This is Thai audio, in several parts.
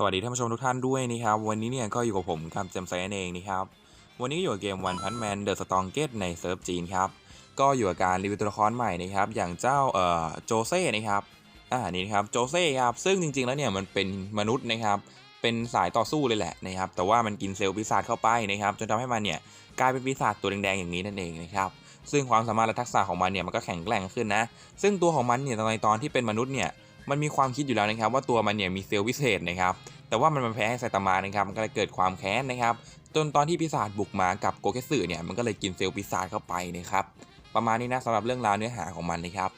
สวัสดีท่านผู้ชมทุกท่านด้วยนะครับ วันนี้เนี่ยก็อยู่กับผมกับแจมไซน์เองนะครับ วันนี้ก็อยู่กับเกมวันพันแมนเดอะสตองเกตในเซิร์ฟจีนครับ ก็อยู่กับการรีวิวตัวละครใหม่นะครับ อย่างเจ้าเอ่อโจเซ่นะครับ อ่านี่นะครับโจเซ่ครับ ซึ่งจริง ๆ แล้วเนี่ยมันเป็นมนุษย์นะครับ เป็นสายต่อสู้เลยแหละนะครับ แต่ว่ามันกินเซลล์ปีศาจเข้าไปนะครับ จนทำให้มันเนี่ยกลายเป็นปีศาจตัวแดงๆอย่างนี้นั่นเองนะครับซึ่งความสามารถและทักษะของมันเนี่ยมันก็แข็งแกร่งขึ้นนะ ซึ่งตัวของมันเนี่ยในตอนที่เป็นมนุษย์เนี่ย มันมีความคิดอยู่แล้วนะครับว่าตัวมันเนี่ยมีเซลล์วิเศษนะครับแต่ว่ามันมาแพ้ให้ไซตามะนะครับมันก็เลยเกิดความแค้นนะครับจนตอนที่ปีศาจบุกมากับโกเกสึเนี่ยมันก็เลยกินเซลล์ปีศาจเข้าไปนะครับประมาณนี้นะสำหรับเรื่องราวเนื้อหาของมันนะครับ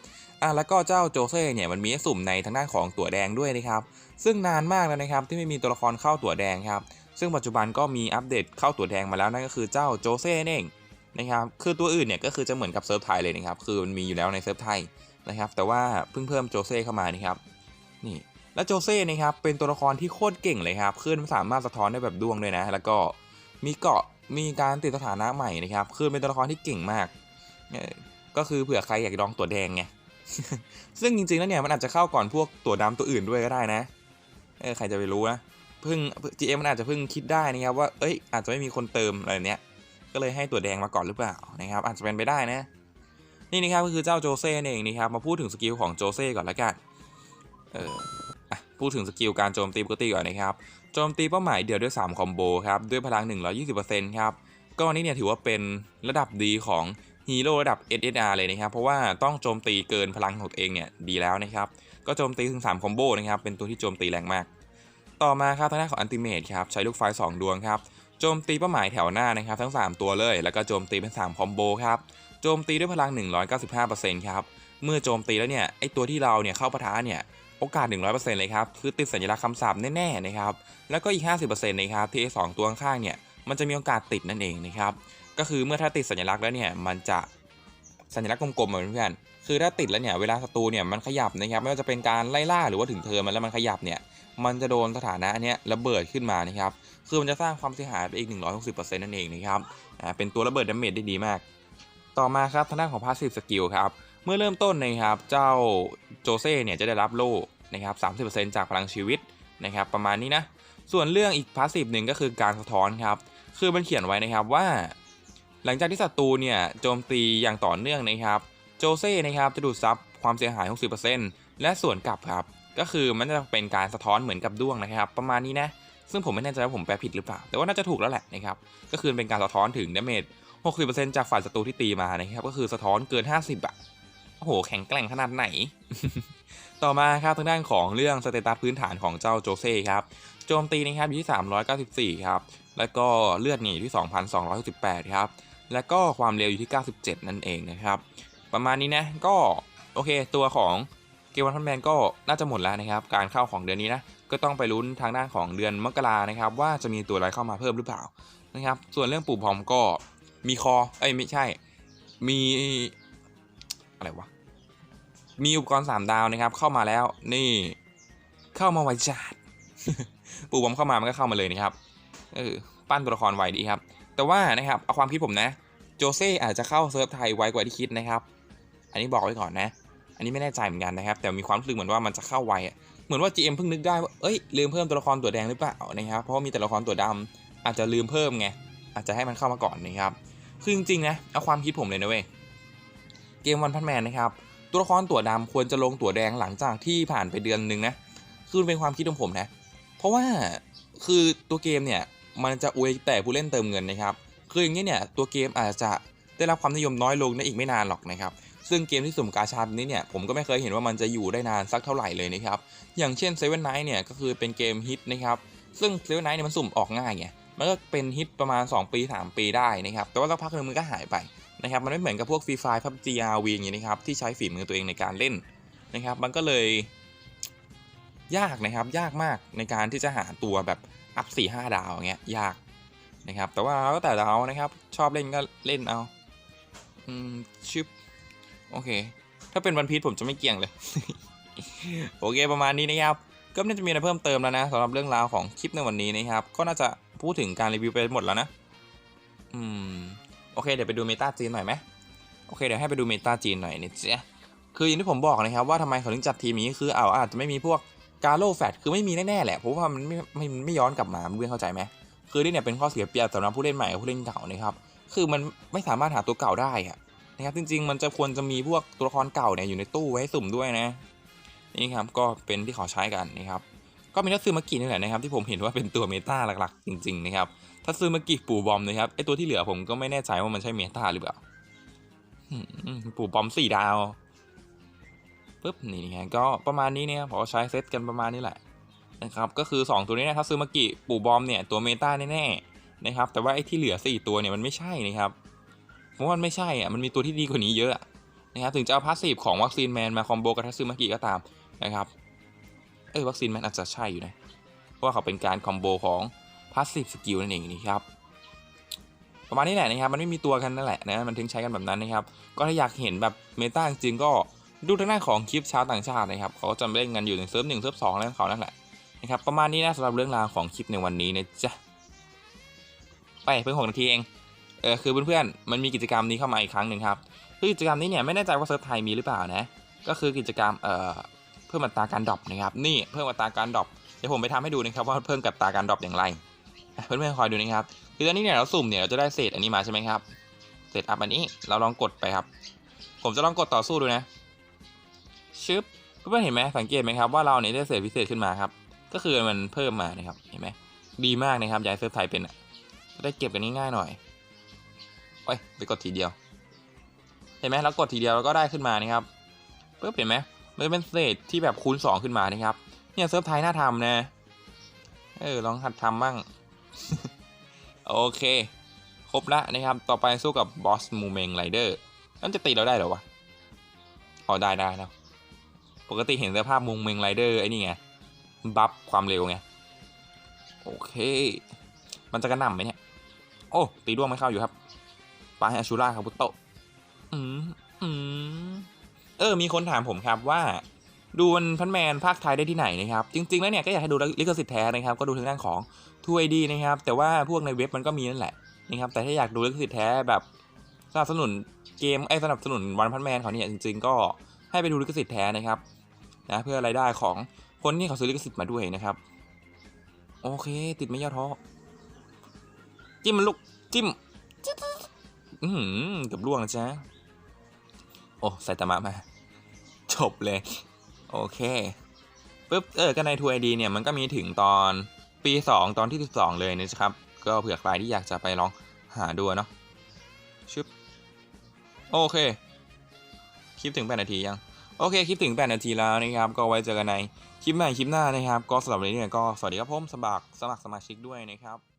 อะแล้วก็เจ้าโจเซ่เนี่ยมันมีสุ่มในทางด้านของตั๋วแดงด้วยนะครับซึ่งนานมากแล้วนะครับที่ไม่มีตัวละครเข้าตั๋วแดงครับซึ่งปัจจุบันก็มีอัปเดตเข้าตั๋วแดงมาแล้วนั่นก็คือเจ้าโจเซ่เองนะครับคือตัวอื่นเนี่ยก็คือจะเหมือนกับเซิร์ฟไทยเลยนะครับคือมันมีอยู่แล้วในเซิร์ฟไทย นะครับ แต่ว่าเพิ่งเพิ่มโจเซ่เข้ามานะครับนี่แล้วโจเซ่นะครับเป็นตัวละครที่โคตรเก่งเลยครับขึ้นสามารถสะท้อนได้แบบดวงด้วยนะ แล้วก็มีเกาะมีการติดสถานะใหม่นะครับคือเป็นตัวละครที่เก่งมาก ก็คือเผื่อใครอยากลองตัวแดงไงซึ่งจริงๆแล้วเนี่ยมันอาจจะเข้าก่อนพวกตัวดำตัวอื่นด้วยก็ได้นะเออใครจะไปรู้นะเพิ่ง GM มันอาจจะเพิ่งคิดได้นะครับว่าเอ้ยอาจจะไม่มีคนเติมอะไรเนี้ยก็เลยให้ตัวแดงมาก่อนหรือเปล่านะครับ อาจจะเป็นไปได้นะ นี่นะครับก็คือเจ้าโจเซ่เองนะครับมาพูดถึงสกิลของโจเซ่ก่อนละกันเออพูดถึงสกิลการโจมตีปกติก่อนนะครับโจมตีเป้าหมายเดียวด้วย 3 คอมโบครับด้วยพลัง 120%ครับก็อันนี้เนี่ยถือว่าเป็นระดับดีของฮีโร่ระดับ SSR เลยนะครับ เพราะว่าต้องโจมตีเกินพลังของตัวเองเนี่ยดีแล้วนะครับ ก็โจมตีถึง 3 คอมโบนะครับ เป็นตัวที่โจมตีแรงมาก ต่อมาครับทางด้านของอันติเมทครับ ใช้ลูกไฟ 2 ดวงครับ โจมตีเป้าหมายแถวหน้านะครับ ทั้ง 3 ตัวเลย แล้วก็โจมตีเป็น 3 คอมโบครับ โจมตีด้วยพลัง 195%ครับ เมื่อโจมตีแล้วเนี่ย ไอตัวที่เราเนี่ยเข้าปะทะเนี่ย โอกาส 100%เลยครับ คือติดสัญลักษณ์คำสาปแน่ๆนะครับ แล้วก็อีก 50%นะครับ ที่ไอ้สองตัวข้างๆเนี่ย มันจะมีโอกาสติดนั่นเองนะครับ ก็คือเมื่อถ้าติดสัญลักษณ์แล้วเนี่ย มันจะสัญลักษณ์กลมๆเหมือนเพื่อนคือถ้าติดแล้วเนี่ย เวลาศัตรูเนี่ยมันขยับนะครับ ไม่ว่าจะเป็นการไล่ล่าหรือว่าถึงเธอมันแล้วมันขยับเนี่ย มันจะโดนสถานะเนี้ยระเบิดขึ้นมานะครับ คือมันจะสร้างความเสียหายไปอีก 160%นั่นเองนะครับ อ่า เป็นตัวระเบิดดาเมจได้ดีมาก ต่อมาครับทางด้านของ Passive Skill ครับเมื่อเริ่มต้นนะครับเจ้าโจเซ่เนี่ยจะได้รับโล่นะครับ30%จากพลังชีวิตนะครับประมาณนี้นะส่วนเรื่องอีกพาสซีฟหนึ่งก็คือการสะท้อนครับคือมันเขียนไว้นะครับว่า หลังจากที่ศัตรูเนี่ยโจมตีอย่างต่อเนื่องนะครับโจเซ่นะครับจะดูดซับความเสียหาย 60%และส่วนกลับครับก็คือมันจะเป็นการสะท้อนเหมือนกับด้วงนะครับ ประมาณนี้นะซึ่งผมไม่แน่ใจว่าผมแปลผิดหรือเปล่า แต่ว่าน่าจะถูกแล้วแหละนะครับ ก็คือเป็นการสะท้อนถึงดาเมจ 60%จากฝ่ายศัตรูที่ตีมานะครับ ก็คือสะท้อนเกิน 50อะโอ้โห แข็งแกร่งขนาดไหน ต่อมาครับทางด้านของเรื่องสเตตัสพื้นฐานของเจ้าโจเซ่ครับโจมตีนะครับอยู่ที่ 394 ครับ แล้วก็เลือดนี่อยู่ที่ 2,268 ครับ แล้วก็ความเร็วอยู่ที่ 97 นั่นเองนะครับ ประมาณนี้นะ ก็โอเคตัวของเกมวันพันแมนก็น่าจะหมดแล้วนะครับ การเข้าของเดือนนี้นะ ก็ต้องไปลุ้นทางด้านของเดือนมกรานะครับ ว่าจะมีตัวอะไรเข้ามาเพิ่มหรือเปล่านะครับ ส่วนเรื่องปู่พร้อมก็ มีคอ เอ้ยไม่ใช่ มีอะไรวะ มีอุปกรณ์ 3 ดาวนะครับ เข้ามาแล้ว นี่เข้ามาไวจัดปู่ผมเข้ามามันก็เข้ามาเลยนะครับ เออปั้นตัวละครไวดีครับ แต่ว่านะครับเอาความคิดผมนะ โจเซ่อาจจะเข้าเซิร์ฟไทยไวกว่าที่คิดนะครับ อันนี้บอกไว้ก่อนนะ อันนี้ไม่แน่ใจเหมือนกันนะครับ แต่มีความรู้สึกเหมือนว่ามันจะเข้าไวอะเหมือนว่า GM เพิ่งนึกได้ว่า เอ้ยลืมเพิ่มตัวละครตัวแดงหรือเปล่านะครับ เพราะว่ามีแต่ละครตัวดำอาจจะลืมเพิ่มไง อาจจะให้มันเข้ามาก่อนนะครับ คือจริงๆนะเอาความคิดผมเลยนะเว้ยเกมวันพันแมนนะครับตัวละครตัวดำควรจะลงตัวแดงหลังจากที่ผ่านไปเดือนหนึ่งนะคือเป็นความคิดของผมนะ เพราะว่าคือตัวเกมเนี่ยมันจะอวยแต่ผู้เล่นเติมเงินนะครับ คืออย่างนี้เนี่ยตัวเกมอาจจะได้รับความนิยมน้อยลงในอีกไม่นานหรอกนะครับซึ่งเกมที่สุ่มกาชาแบบนี้เนี่ยผมก็ไม่เคยเห็นว่ามันจะอยู่ได้นานสักเท่าไหร่เลยนะครับ อย่างเช่น Seven Night เนี่ยก็คือเป็นเกมฮิตนะครับ ซึ่ง Seven Night เนี่ยมันสุ่มออกง่ายไง มันก็เป็นฮิตประมาณ 2 ปี 3 ปีได้นะครับ แต่ว่าสักพักหนึ่งมันก็หายไปนะครับ มันไม่เหมือนกับพวก Free Fire PUBG RV อย่างนี้นะครับ ที่ใช้ฝีมือตัวเองในการเล่นนะครับ มันก็เลยยากนะครับ ยากมากในการที่จะหาตัวแบบอัพสี่ห้าดาวอย่างเงี้ย ยากนะครับ แต่ว่าก็แต่เรานะครับ ชอบเล่นก็เล่นเอา อืมชิปโอเค ถ้าเป็นวันพีชผมจะไม่เกี่ยงเลย โอเคประมาณนี้นะครับ ก็ไม่น่าจะมีอะไรเพิ่มเติมแล้วนะสำหรับเรื่องราวของคลิปในวันนี้นะครับ ก็น่าจะ พูดถึงการรีวิวไปหมดแล้วนะ อืม โอเค เดี๋ยวไปดูเมตาจีนหน่อยไหมโอเคเดี๋ยวให้ไปดูเมตาจีนหน่อยนี่เจ๊คืออย่างที่ผมบอกนะครับว่าทำไมเขาถึงจัดทีมนี้คือเอาอาจจะไม่มีพวกกาโลแฟตคือไม่มีแน่ๆแหละเพราะว่ามันไม่ไม่ไม่ไม่ย้อนกลับมาเพื่อนเข้าใจไหมคือนี่เนี่ยเป็นข้อเสียเปรียบสำหรับผู้เล่นใหม่กับผู้เล่นเก่านะครับคือมันไม่สามารถหาตัวเก่าได้อะนะครับจริง ๆ มันจะควรจะมีพวกตัวละครเก่าเนี่ยอยู่ในตู้ไว้สุ่มด้วยนะนี่ครับก็เป็นที่เขาใช้กันนะครับ ก็มีทัตซึมากินี่แหละนะครับที่ผมเห็นว่าเป็นตัวเมตาหลักๆ จริงๆนะครับทัตซึมากิปู่บอมนะครับไอตัวที่เหลือผมก็ไม่แน่ใจว่ามันใช่เมตาหรือเปล่าปู่บอมสี่ดาวปุ๊บนี่นะก็ประมาณนี้เนี่ยผมก็ใช้เซตกันประมาณนี้แหละนะครับก็คือ 2 ตัวนี้นะทัตซึมากิปู่บอมเนี่ยตัวเมตาแน่ๆนะครับแต่ว่าไอที่เหลือ 4 ตัวเนี่ยมันไม่ใช่นะครับเพราะว่ามันไม่ใช่อะมันมีตัวที่ดีกว่านี้เยอะนะครับถึงจะเอาพาสซีฟของวัคซีนแมนมาคอมโบกับทัตซึมากิก็ตามนะครับ เออวัคซีนแมนอาจจะใช่อยู่นะ เพราะว่าเขาเป็นการคอมโบของพาสซีฟสกิลนั่นเองนี่ครับประมาณนี้แหละนะครับ มันไม่มีตัวกันนั่นแหละนะมันถึงใช้กันแบบนั้นนะครับ ก็ถ้าอยากเห็นแบบเมตาจริงก็ดูทางหน้านของคลิปชาวต่างชาตินะครับ เขาจะเล่นกันอยู่ในเซิร์ฟหนึ่งเซิร์ฟสองแล้วเขานั่นแหละนะครับประมาณนี้นะสำหรับเรื่องราวของคลิปในวันนี้นะจ๊ะไปเพิ่งหกนาทีเองเออคือเพื่อนๆมันมีกิจกรรมนี้เข้ามาอีกครั้งหนึ่งครับคือกิจกรรมนี้เนี่ยไม่แน่ใจว่าเซิร์ฟไทยมีหรือเปล่านะ ก็คือกิจกรรมเอ่อ เพิ่มอัตราการดรอปนะครับนี่เพิ่มอัตราการดรอปเดี๋ยวผมไปทำให้ดูนะครับว่าเพิ่มกับตาการดรอปอย่างไรเพื่อนๆคอยดูนะครับคือตอนนี้เนี่ยเราสุ่มเนี่ยเราจะได้เศษอันนี้มาใช่ไหมครับเศษอัพอันนี้เราลองกดไปครับ ผมจะลองกดต่อสู้ดูนะชึบเพื่อนๆเห็นไหมสังเกตไหมครับว่าเราเนี่ยได้เศษพิเศษขึ้นมาครับก็คือมันเพิ่มมานะครับเห็นไหมดีมากนะครับย้ายเซิร์ฟไทยเป็นจะได้เก็บกันง่ายๆหน่อยโอ้ยไปกดทีเดียว เห็นไหมเรากดทีเดียวเราก็ได้ขึ้นมานะครับเพิ่มเห็นไหม มันจะเป็นเศษที่แบบคูณ 2 ขึ้นมานะครับ เนี่ยเซิร์ฟไทยน่าทำนะ เออลองหัดทำบ้าง โอเค ครบละนะครับ ต่อไปสู้กับบอสมูเมงไรเดอร์นั่นจะตีเราได้หรอวะอ๋อได้ได้แล้วปกติเห็นสภาพมูเมงไรเดอร์ไอ้นี่ไง บัฟความเร็วไง โอเค มันจะกระหน่ำไหมเนี่ย โอ้ ตีด้วงไม่เข้าอยู่ครับปาให้อาชูราครับพุตโตะอืม อืม เออมีคนถามผมครับว่า ดูวันพันแมนภาคไทยได้ที่ไหนนะครับ จริงๆแล้วเนี่ยก็อยากให้ดูลิขสิทธิ์แท้นะครับ ก็ดูทางด้านของทูไอดีนะครับ แต่ว่าพวกในเว็บมันก็มีนั่นแหละนะครับ แต่ถ้าอยากดูลิขสิทธิ์แท้แบบสนับสนุนเกมไอ้สนับสนุนวันพันแมนเขาเนี่ยจริง ๆ ก็ให้ไปดูลิขสิทธิ์แท้นะครับนะเพื่อรายได้ของคนที่เขาซื้อลิขสิทธิ์มาด้วยนะครับ โอเค ติดไม่ย่อท้อจิ้มมันลูกจิ้มอือหือเกือบล่วงนะจ๊ะโอ้ใส่ตามะมา จบเลย โอเคปุ๊บเออก็ในทัวร์ไอดีเนี่ยมันก็มีถึงตอนปี 2 ตอนที่ 12 เลยนะครับ ก็เผื่อใครที่อยากจะไปลองหาดูเนาะชึบโอเค คลิปถึง 8 นาทียัง โอเค คลิปถึง 8 นาทีแล้วนะครับ ก็ไว้เจอกันในคลิปใหม่คลิปหน้านะครับ ก็สำหรับวันนี้เนี่ยก็สวัสดีครับผมสมัครสมัครสมาชิกด้วยนะครับ